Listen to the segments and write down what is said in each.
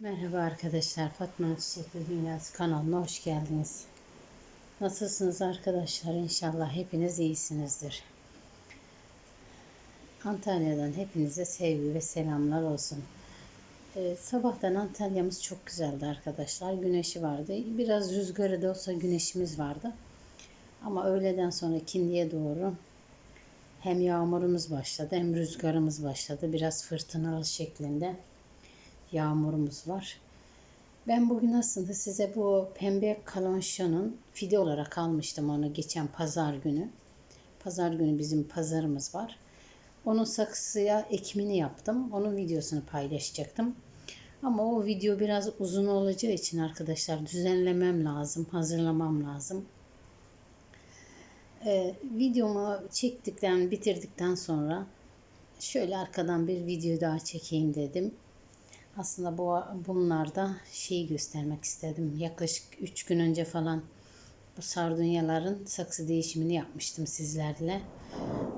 Merhaba arkadaşlar. Fatma Çiçekli Dünyası kanalına hoş geldiniz. Nasılsınız arkadaşlar? İnşallah hepiniz iyisinizdir. Antalya'dan hepinize sevgi ve selamlar olsun. Ee, sabahtan Antalya'mız çok güzeldi arkadaşlar. Güneşi vardı. Biraz rüzgarı da olsa güneşimiz vardı. Ama öğleden sonra kindiye doğru hem yağmurumuz başladı hem rüzgarımız başladı. Biraz fırtınalı şeklinde yağmurumuz var. Ben bugün aslında size bu pembe kalonşonun fide olarak almıştım onu geçen pazar günü. Pazar günü bizim pazarımız var. Onun saksıya ekimini yaptım. Onun videosunu paylaşacaktım. Ama o video biraz uzun olacağı için arkadaşlar düzenlemem lazım, hazırlamam lazım. Ee, videomu çektikten, bitirdikten sonra şöyle arkadan bir video daha çekeyim dedim. Aslında bu bunlarda şeyi göstermek istedim. Yaklaşık 3 gün önce falan bu sardunyaların saksı değişimini yapmıştım sizlerle.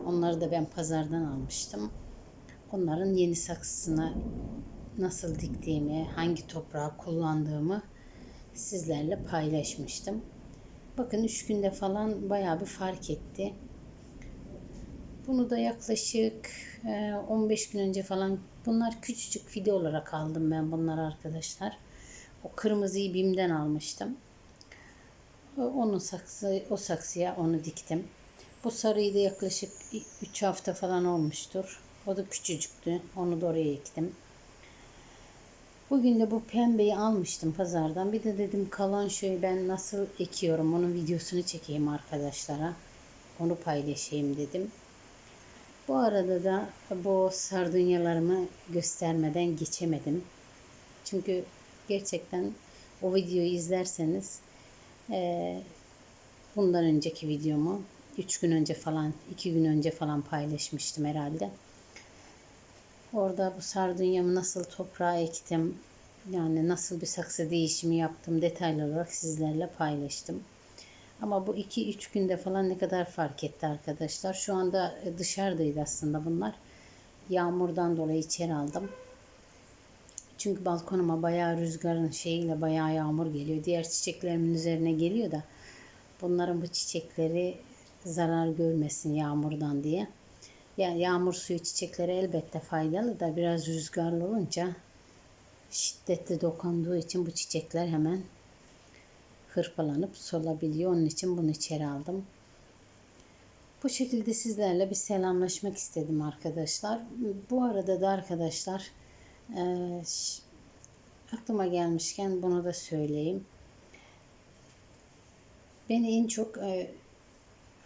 Onları da ben pazardan almıştım. Onların yeni saksısına nasıl diktiğimi, hangi toprağı kullandığımı sizlerle paylaşmıştım. Bakın 3 günde falan bayağı bir fark etti. Bunu da yaklaşık 15 gün önce falan bunlar küçücük fide olarak aldım ben bunları arkadaşlar. O kırmızıyı BİM'den almıştım. Onun saksı, o saksıya onu diktim. Bu sarıyı da yaklaşık 3 hafta falan olmuştur. O da küçücüktü. Onu da oraya ektim. Bugün de bu pembeyi almıştım pazardan. Bir de dedim kalan şeyi ben nasıl ekiyorum onun videosunu çekeyim arkadaşlara. Onu paylaşayım dedim. Bu arada da bu sardunyalarımı göstermeden geçemedim. Çünkü gerçekten o videoyu izlerseniz e, bundan önceki videomu 3 gün önce falan 2 gün önce falan paylaşmıştım herhalde. Orada bu sardunyamı nasıl toprağa ektim, yani nasıl bir saksı değişimi yaptım detaylı olarak sizlerle paylaştım. Ama bu 2-3 günde falan ne kadar fark etti arkadaşlar. Şu anda dışarıdaydı aslında bunlar. Yağmurdan dolayı içeri aldım. Çünkü balkonuma bayağı rüzgarın şeyiyle bayağı yağmur geliyor. Diğer çiçeklerimin üzerine geliyor da bunların bu çiçekleri zarar görmesin yağmurdan diye. Yani yağmur suyu çiçeklere elbette faydalı da biraz rüzgarlı olunca şiddetli dokunduğu için bu çiçekler hemen hırpalanıp solabiliyor. Onun için bunu içeri aldım. Bu şekilde sizlerle bir selamlaşmak istedim arkadaşlar. Bu arada da arkadaşlar e, aklıma gelmişken bunu da söyleyeyim. Beni en çok e,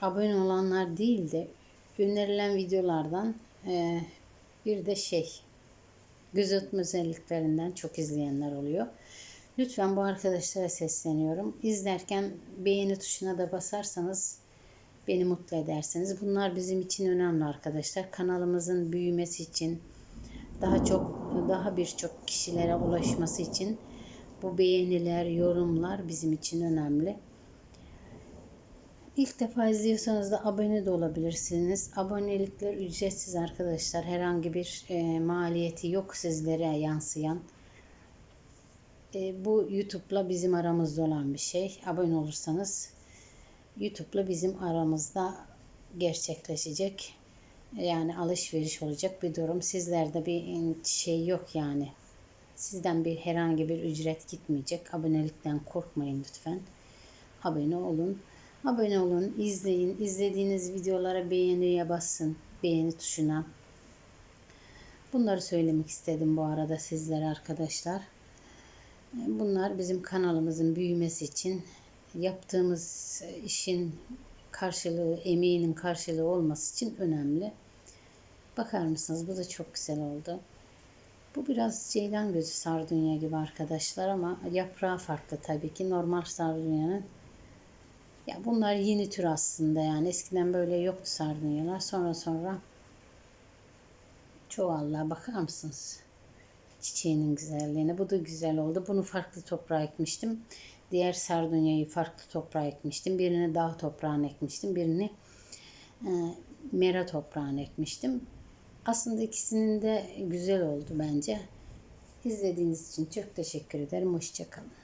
abone olanlar değil de önerilen videolardan e, bir de şey gözetme özelliklerinden çok izleyenler oluyor. Lütfen bu arkadaşlara sesleniyorum. İzlerken beğeni tuşuna da basarsanız beni mutlu edersiniz. Bunlar bizim için önemli arkadaşlar. Kanalımızın büyümesi için daha çok daha birçok kişilere ulaşması için bu beğeniler, yorumlar bizim için önemli. İlk defa izliyorsanız da abone de olabilirsiniz. Abonelikler ücretsiz arkadaşlar. Herhangi bir e, maliyeti yok sizlere yansıyan. E, bu YouTube'la bizim aramızda olan bir şey. Abone olursanız YouTube'la bizim aramızda gerçekleşecek. Yani alışveriş olacak bir durum. Sizlerde bir şey yok yani. Sizden bir herhangi bir ücret gitmeyecek. Abonelikten korkmayın lütfen. Abone olun. Abone olun, izleyin. İzlediğiniz videolara beğeniye basın. Beğeni tuşuna. Bunları söylemek istedim bu arada sizlere arkadaşlar. Bunlar bizim kanalımızın büyümesi için yaptığımız işin karşılığı, emeğinin karşılığı olması için önemli. Bakar mısınız? Bu da çok güzel oldu. Bu biraz ceylan gözü sardunya gibi arkadaşlar ama yaprağı farklı tabii ki. Normal sardunyanın ya bunlar yeni tür aslında yani. Eskiden böyle yoktu sardunyalar. Sonra sonra çoğallığa bakar mısınız? Çiçeğinin güzelliğine. Bu da güzel oldu. Bunu farklı toprağa ekmiştim. Diğer sardunyayı farklı toprağa ekmiştim. Birini dağ toprağına ekmiştim. Birini e, mera toprağına ekmiştim. Aslında ikisinin de güzel oldu bence. İzlediğiniz için çok teşekkür ederim. Hoşçakalın.